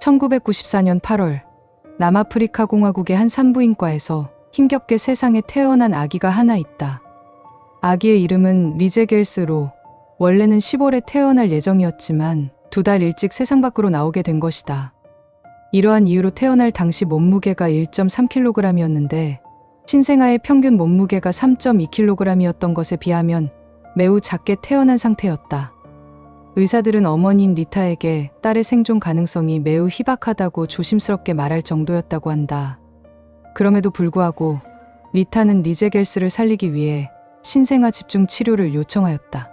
1994년 8월 남아프리카 공화국의 한 산부인과에서 힘겹게 세상에 태어난 아기가 하나 있다. 아기의 이름은 리제겔스로 원래는 10월에 태어날 예정이었지만 두 달 일찍 세상 밖으로 나오게 된 것이다. 이러한 이유로 태어날 당시 몸무게가 1.3kg이었는데 신생아의 평균 몸무게가 3.2kg이었던 것에 비하면 매우 작게 태어난 상태였다. 의사들은 어머니인 리타에게 딸의 생존 가능성이 매우 희박하다고 조심스럽게 말할 정도였다고 한다. 그럼에도 불구하고 리타는 리제겔스를 살리기 위해 신생아 집중 치료를 요청하였다.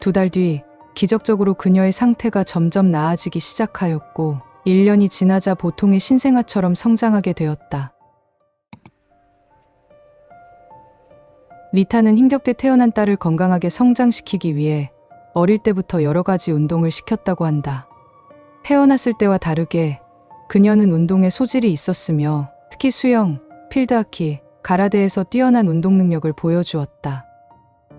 두 달 뒤 기적적으로 그녀의 상태가 점점 나아지기 시작하였고 1년이 지나자 보통의 신생아처럼 성장하게 되었다. 리타는 힘겹게 태어난 딸을 건강하게 성장시키기 위해 어릴 때부터 여러 가지 운동을 시켰다고 한다. 태어났을 때와 다르게 그녀는 운동에 소질이 있었으며 특히 수영, 필드하키, 가라데에서 뛰어난 운동 능력을 보여주었다.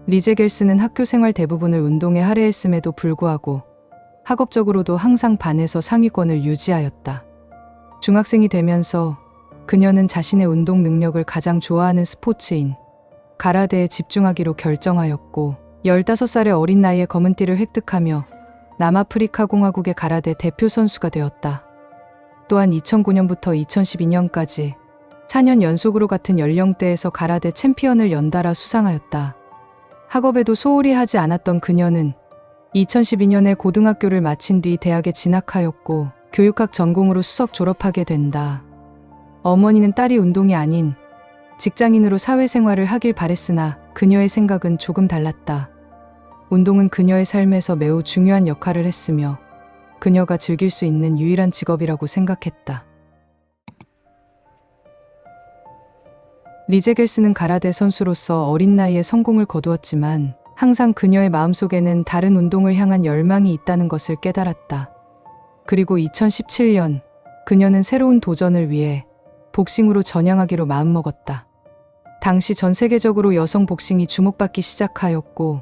리제겔스는 학교 생활 대부분을 운동에 할애했음에도 불구하고 학업적으로도 항상 반에서 상위권을 유지하였다. 중학생이 되면서 그녀는 자신의 운동 능력을 가장 좋아하는 스포츠인 가라데에 집중하기로 결정하였고 15살의 어린 나이에 검은 띠를 획득하며 남아프리카 공화국의 가라데 대표 선수가 되었다. 또한 2009년부터 2012년까지 4년 연속으로 같은 연령대에서 가라데 챔피언을 연달아 수상하였다. 학업에도 소홀히 하지 않았던 그녀는 2012년에 고등학교를 마친 뒤 대학에 진학하였고 교육학 전공으로 수석 졸업하게 된다. 어머니는 딸이 운동이 아닌 직장인으로 사회생활을 하길 바랬으나 그녀의 생각은 조금 달랐다. 운동은 그녀의 삶에서 매우 중요한 역할을 했으며 그녀가 즐길 수 있는 유일한 직업이라고 생각했다. 리제겔스는 가라데 선수로서 어린 나이에 성공을 거두었지만 항상 그녀의 마음속에는 다른 운동을 향한 열망이 있다는 것을 깨달았다. 그리고 2017년 그녀는 새로운 도전을 위해 복싱으로 전향하기로 마음먹었다. 당시 전 세계적으로 여성 복싱이 주목받기 시작하였고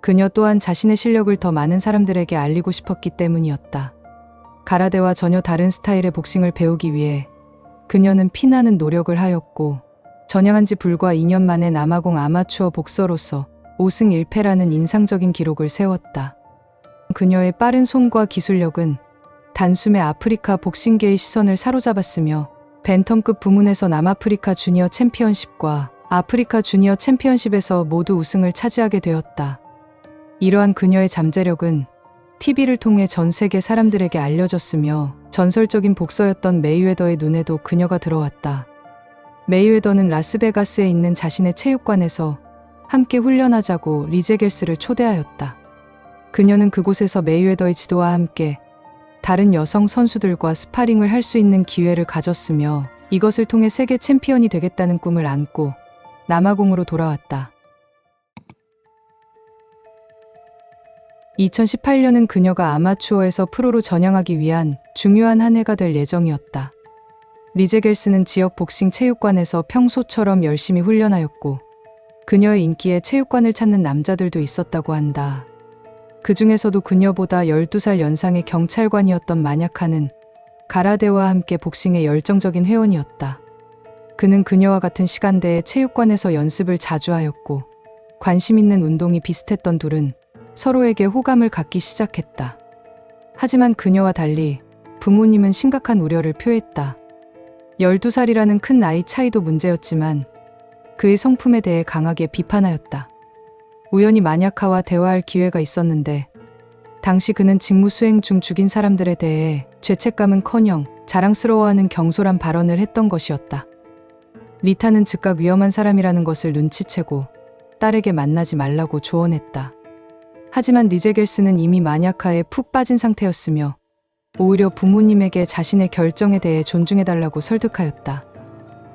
그녀 또한 자신의 실력을 더 많은 사람들에게 알리고 싶었기 때문이었다. 가라데와 전혀 다른 스타일의 복싱을 배우기 위해 그녀는 피나는 노력을 하였고 전향한 지 불과 2년 만에 남아공 아마추어 복서로서 5승 1패라는 인상적인 기록을 세웠다. 그녀의 빠른 손과 기술력은 단숨에 아프리카 복싱계의 시선을 사로잡았으며 벤텀급 부문에서 남아프리카 주니어 챔피언십과 아프리카 주니어 챔피언십에서 모두 우승을 차지하게 되었다. 이러한 그녀의 잠재력은 TV를 통해 전 세계 사람들에게 알려졌으며 전설적인 복서였던 메이웨더의 눈에도 그녀가 들어왔다. 메이웨더는 라스베가스에 있는 자신의 체육관에서 함께 훈련하자고 리제겔스를 초대하였다. 그녀는 그곳에서 메이웨더의 지도와 함께 다른 여성 선수들과 스파링을 할 수 있는 기회를 가졌으며 이것을 통해 세계 챔피언이 되겠다는 꿈을 안고 남아공으로 돌아왔다. 2018년은 그녀가 아마추어에서 프로로 전향하기 위한 중요한 한 해가 될 예정이었다. 리제겔스는 지역 복싱 체육관에서 평소처럼 열심히 훈련하였고 그녀의 인기에 체육관을 찾는 남자들도 있었다고 한다. 그 중에서도 그녀보다 12살 연상의 경찰관이었던 마냐카는 가라데와 함께 복싱의 열정적인 회원이었다. 그는 그녀와 같은 시간대에 체육관에서 연습을 자주 하였고 관심 있는 운동이 비슷했던 둘은 서로에게 호감을 갖기 시작했다. 하지만 그녀와 달리 부모님은 심각한 우려를 표했다. 12살이라는 큰 나이 차이도 문제였지만 그의 성품에 대해 강하게 비판하였다. 우연히 마냐카와 대화할 기회가 있었는데 당시 그는 직무 수행 중 죽인 사람들에 대해 죄책감은 커녕 자랑스러워하는 경솔한 발언을 했던 것이었다. 리타는 즉각 위험한 사람이라는 것을 눈치채고 딸에게 만나지 말라고 조언했다. 하지만 리제겔스는 이미 마냐카에 푹 빠진 상태였으며 오히려 부모님에게 자신의 결정에 대해 존중해달라고 설득하였다.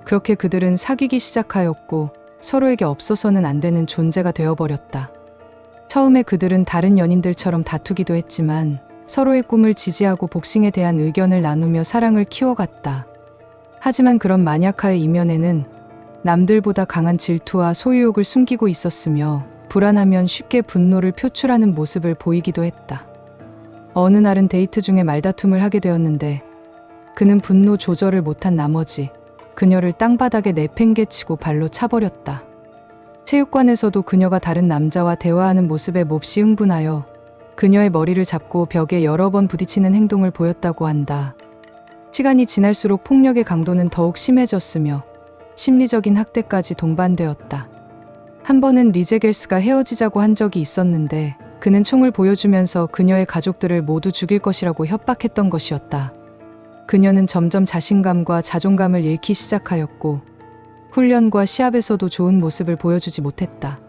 그렇게 그들은 사귀기 시작하였고 서로에게 없어서는 안 되는 존재가 되어버렸다. 처음에 그들은 다른 연인들처럼 다투기도 했지만 서로의 꿈을 지지하고 복싱에 대한 의견을 나누며 사랑을 키워갔다. 하지만 그런 마냐카의 이면에는 남들보다 강한 질투와 소유욕을 숨기고 있었으며 불안하면 쉽게 분노를 표출하는 모습을 보이기도 했다. 어느 날은 데이트 중에 말다툼을 하게 되었는데 그는 분노 조절을 못한 나머지 그녀를 땅바닥에 내팽개치고 발로 차버렸다. 체육관에서도 그녀가 다른 남자와 대화하는 모습에 몹시 흥분하여 그녀의 머리를 잡고 벽에 여러 번 부딪히는 행동을 보였다고 한다. 시간이 지날수록 폭력의 강도는 더욱 심해졌으며 심리적인 학대까지 동반되었다. 한 번은 리제겔스가 헤어지자고 한 적이 있었는데 그는 총을 보여주면서 그녀의 가족들을 모두 죽일 것이라고 협박했던 것이었다. 그녀는 점점 자신감과 자존감을 잃기 시작하였고 훈련과 시합에서도 좋은 모습을 보여주지 못했다.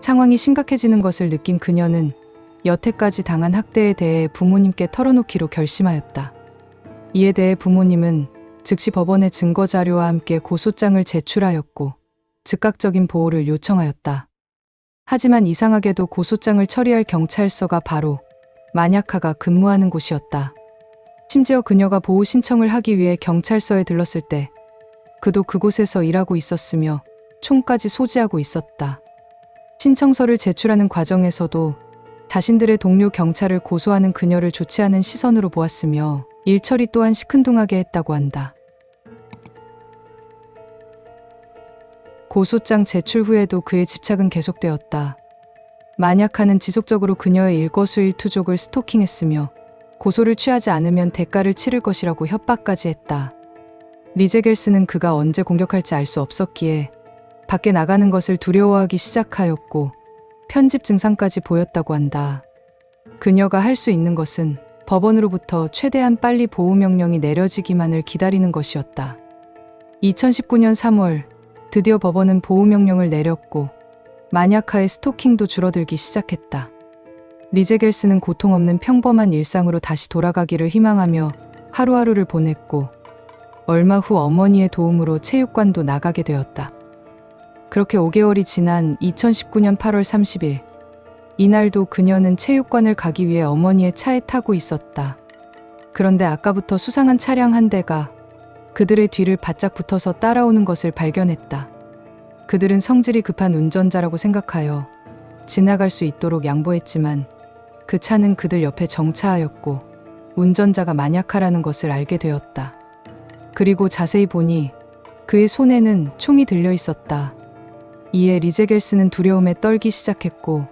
상황이 심각해지는 것을 느낀 그녀는 여태까지 당한 학대에 대해 부모님께 털어놓기로 결심하였다. 이에 대해 부모님은 즉시 법원에 증거 자료와 함께 고소장을 제출하였고 즉각적인 보호를 요청하였다. 하지만 이상하게도 고소장을 처리할 경찰서가 바로 마냐카가 근무하는 곳이었다. 심지어 그녀가 보호 신청을 하기 위해 경찰서에 들렀을 때 그도 그곳에서 일하고 있었으며 총까지 소지하고 있었다. 신청서를 제출하는 과정에서도 자신들의 동료 경찰을 고소하는 그녀를 좋지 않은 시선으로 보았으며 일처리 또한 시큰둥하게 했다고 한다. 고소장 제출 후에도 그의 집착은 계속되었다. 마냐카는 지속적으로 그녀의 일거수일투족을 스토킹했으며 고소를 취하지 않으면 대가를 치를 것이라고 협박까지 했다. 리제겔스는 그가 언제 공격할지 알 수 없었기에 밖에 나가는 것을 두려워하기 시작하였고 편집 증상까지 보였다고 한다. 그녀가 할 수 있는 것은 법원으로부터 최대한 빨리 보호 명령이 내려지기만을 기다리는 것이었다. 2019년 3월 드디어 법원은 보호 명령을 내렸고 마냐카의 스토킹도 줄어들기 시작했다. 리제겔스는 고통 없는 평범한 일상으로 다시 돌아가기를 희망하며 하루하루를 보냈고 얼마 후 어머니의 도움으로 체육관도 나가게 되었다. 그렇게 5개월이 지난 2019년 8월 30일 이날도 그녀는 체육관을 가기 위해 어머니의 차에 타고 있었다. 그런데 아까부터 수상한 차량 한 대가 그들의 뒤를 바짝 붙어서 따라오는 것을 발견했다. 그들은 성질이 급한 운전자라고 생각하여 지나갈 수 있도록 양보했지만 그 차는 그들 옆에 정차하였고 운전자가 마냐카라는 것을 알게 되었다. 그리고 자세히 보니 그의 손에는 총이 들려 있었다. 이에 리제겔스는 두려움에 떨기 시작했고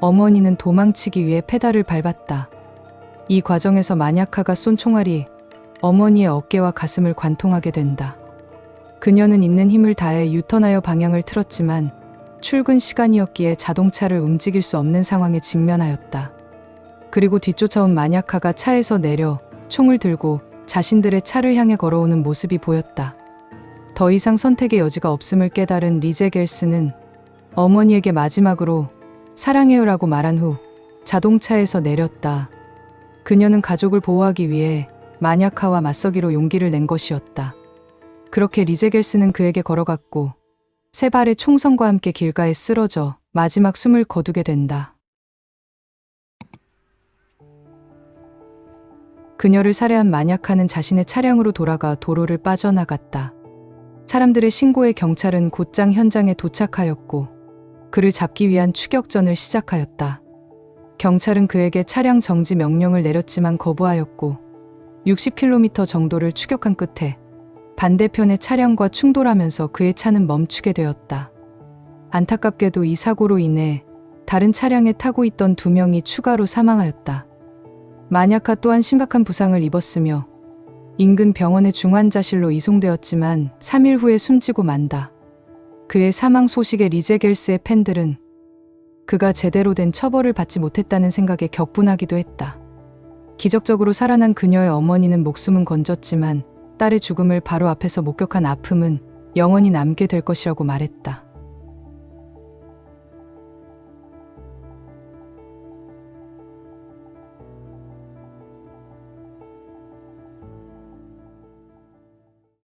어머니는 도망치기 위해 페달을 밟았다. 이 과정에서 마냐카가 쏜 총알이 어머니의 어깨와 가슴을 관통하게 된다. 그녀는 있는 힘을 다해 유턴하여 방향을 틀었지만 출근 시간이었기에 자동차를 움직일 수 없는 상황에 직면하였다. 그리고 뒤쫓아온 마냐카가 차에서 내려 총을 들고 자신들의 차를 향해 걸어오는 모습이 보였다. 더 이상 선택의 여지가 없음을 깨달은 리제겔스는 어머니에게 마지막으로 사랑해요라고 말한 후 자동차에서 내렸다. 그녀는 가족을 보호하기 위해 마냐카와 맞서기로 용기를 낸 것이었다. 그렇게 리제겔스는 그에게 걸어갔고 세 발의 총성과 함께 길가에 쓰러져 마지막 숨을 거두게 된다. 그녀를 살해한 마냐카는 자신의 차량으로 돌아가 도로를 빠져나갔다. 사람들의 신고에 경찰은 곧장 현장에 도착하였고 그를 잡기 위한 추격전을 시작하였다. 경찰은 그에게 차량 정지 명령을 내렸지만 거부하였고 60km 정도를 추격한 끝에 반대편의 차량과 충돌하면서 그의 차는 멈추게 되었다. 안타깝게도 이 사고로 인해 다른 차량에 타고 있던 두 명이 추가로 사망하였다. 마냐카 또한 심각한 부상을 입었으며 인근 병원의 중환자실로 이송되었지만 3일 후에 숨지고 만다. 그의 사망 소식에 리제겔스의 팬들은 그가 제대로 된 처벌을 받지 못했다는 생각에 격분하기도 했다. 기적적으로 살아난 그녀의 어머니는 목숨은 건졌지만 딸의 죽음을 바로 앞에서 목격한 아픔은 영원히 남게 될 것이라고 말했다.